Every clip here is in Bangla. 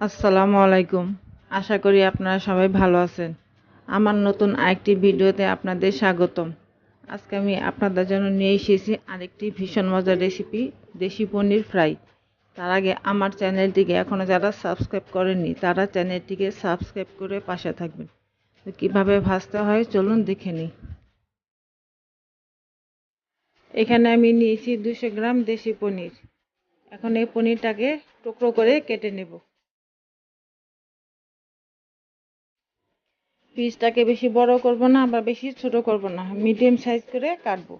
আসসালামু আলাইকুম। আশা করি আপনারা সবাই ভালো আছেন। আমার নতুন আরেকটি ভিডিওতে আপনাদের স্বাগতম। আজকে আমি আপনাদের জন্য নিয়ে এসেছি আরেকটি ভীষণ মজার রেসিপি দেশি পনির ফ্রাই। তার আগে আমার চ্যানেলটিকে এখনও যারা সাবস্ক্রাইব করেননি, তারা চ্যানেলটিকে সাবস্ক্রাইব করে পাশে থাকবেন। তো কীভাবে ভাজতে হয় চলুন দেখে নিই। এখানে আমি নিয়েছি দুশো গ্রাম দেশি পনির। এখন এই পনিরটাকে টুকরো করে কেটে নেব। পিসটাকে বেশি বড় করব না, আবার বেশি ছোট করব না। মিডিয়াম সাইজ করে কাটবো।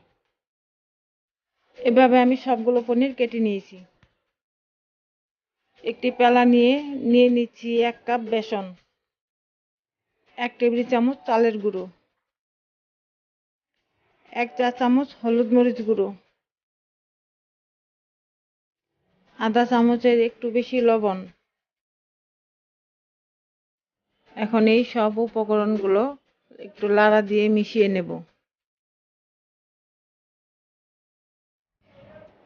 এভাবে আমি সবগুলো পনির কেটে নিয়েছি। একটি পেলা নিয়ে নিয়ে নিচ্ছি এক কাপ বেসন, এক টেবিল চামচ চালের গুঁড়ো, এক চা চামচ হলুদ মরিচ গুঁড়ো, আধা চামচের একটু বেশি লবণ এখন এই সব উপকরণগুলো একটু লাড়া দিয়ে মিশিয়ে নেব।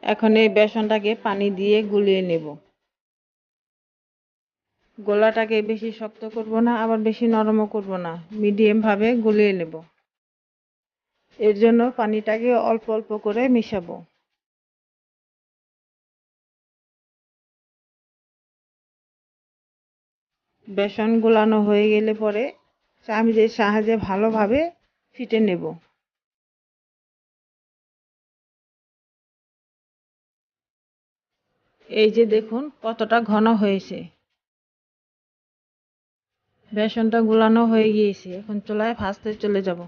এখন এই বেসনটাকে পানি দিয়ে গুলিয়ে নেব। গোলাটাকে বেশি শক্ত করব না, আবার বেশি নরমও করব না, মিডিয়াম ভাবে গুলিয়ে নেব। এর জন্য পানিটাকে অল্প অল্প করে মিশাবো। বেসন গোলানো হয়ে গেলে পরে চামিচের সাহায্যে ভালোভাবে ফিটে নেব। এই যে দেখুন কতটা ঘন হয়েছে। বেসনটা গুলানো হয়ে গিয়েছে, এখন চুলায় ভাজতে চলে যাব।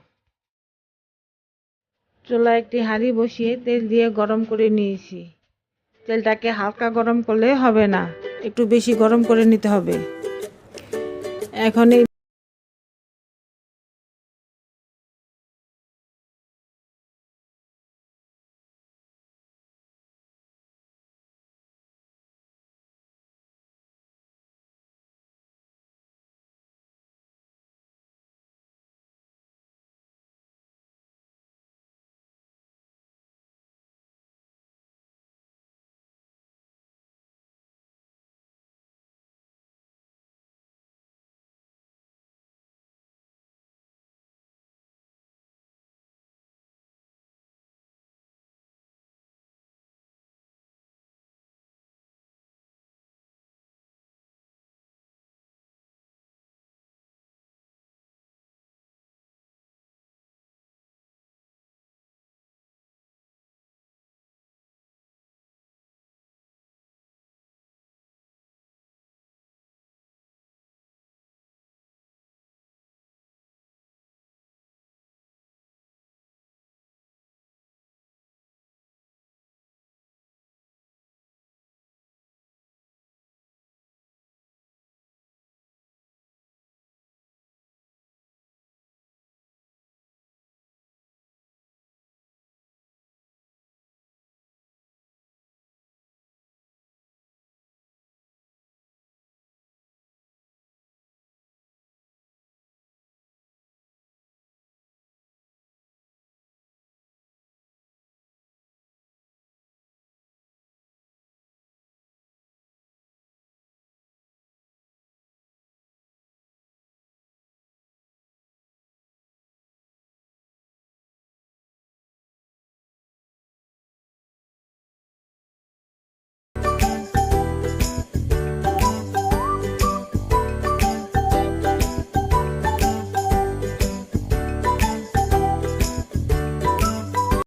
চুলায় একটি হাঁড়ি বসিয়ে তেল দিয়ে গরম করে নিয়েছি। তেলটাকে হালকা গরম করলে হবে না, একটু বেশি গরম করে নিতে হবে। এখন এই